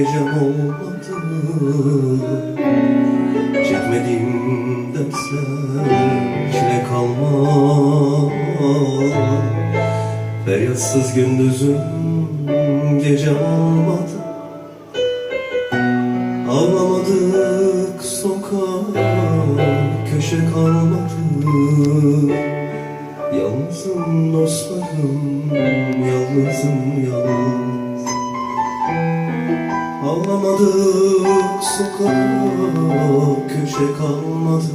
Gecem olmadı. Çekmediğim dersler çile kalmaz Feryasız gündüzüm gecem olmadı. Ağlamadık sokak köşe kalmadı. Yalnızım dostlarım, yalnızım yalnız Ağlamadık sokak köşe kalmadı.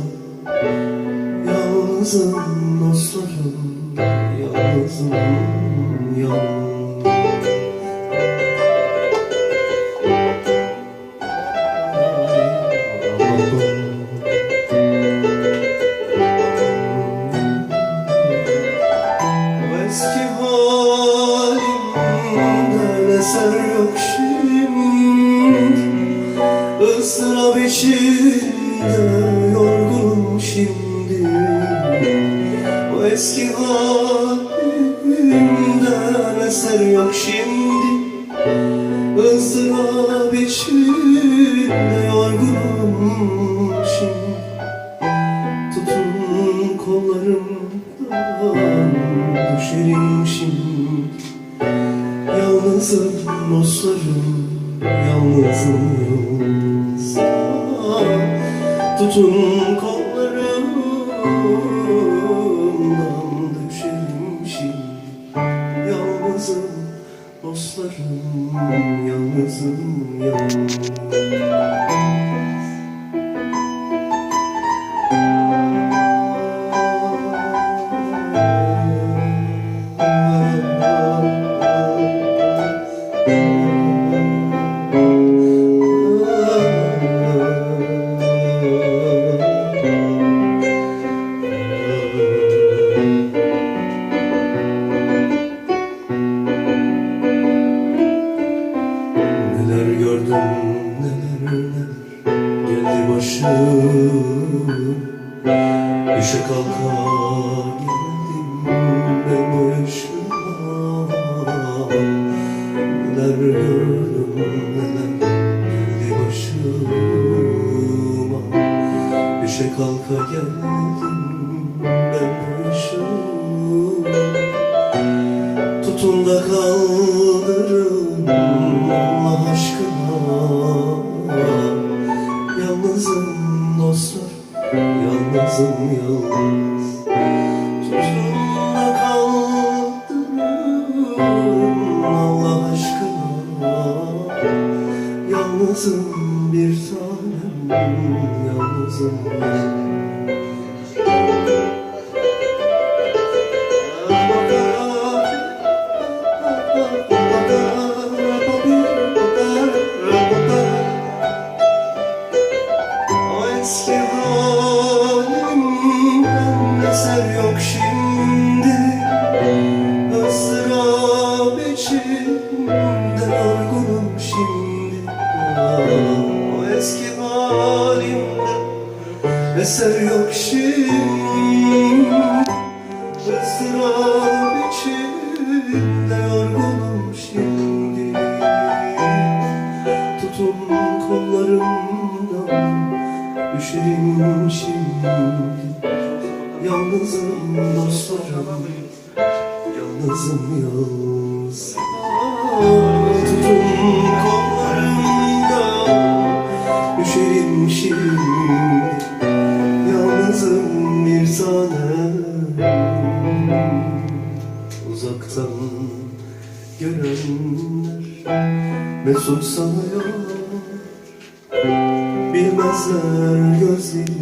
Yalnızım dostlarım, yalnızım yalnız ıstırap içinde yorgunum şimdi. O eski halimden eser yok şimdi. Istırap içinde yorgunum şimdi. Tutun kollarımdan düşerim şimdi. Yalnızım dostlarım, yalnızım yalnız Tutun kollarımdan düşerim şimdi. Yalnızım dostlarım, yalnızım yalnız geldi başım Düşe kalka geldim ben bu yaşıma. Neler gördüm neler geldi başıma. Düşe kalka geldim ben bu yaşıma. Tutun da kaldırın yalnızım yalnız. Tutun da kaldırın Allah aşkına. Yalnızım bir tanem, yalnızım yalnız O eser yok şimdi. Istırap içinde yorgunum şimdi. Tutun kollarımdan düşerim şimdi. Yalnızım dostlarım, yalnızım yalnız. Tutun kollarımdan tanem Uzaktan görenler Mesut sanıyor. Bilmezler gözlerim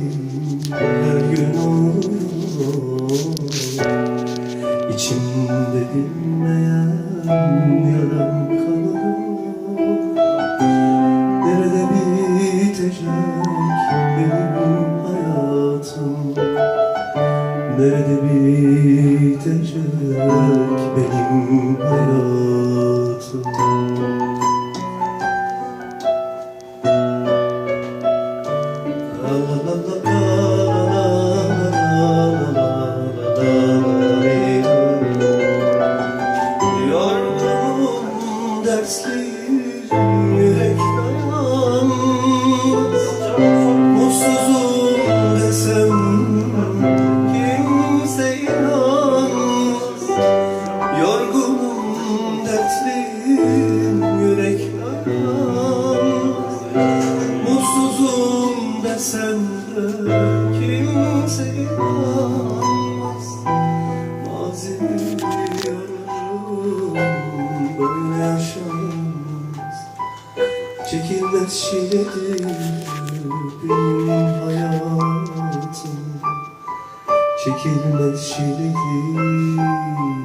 dersliyim yürek dayanmaz Mutsuzum desem kimse inanmaz Yorgunum dertliyim yürek dayanmaz Mutsuzum desem de kimse inanmaz. Çiledir benim hayatım Çekilmez çiledir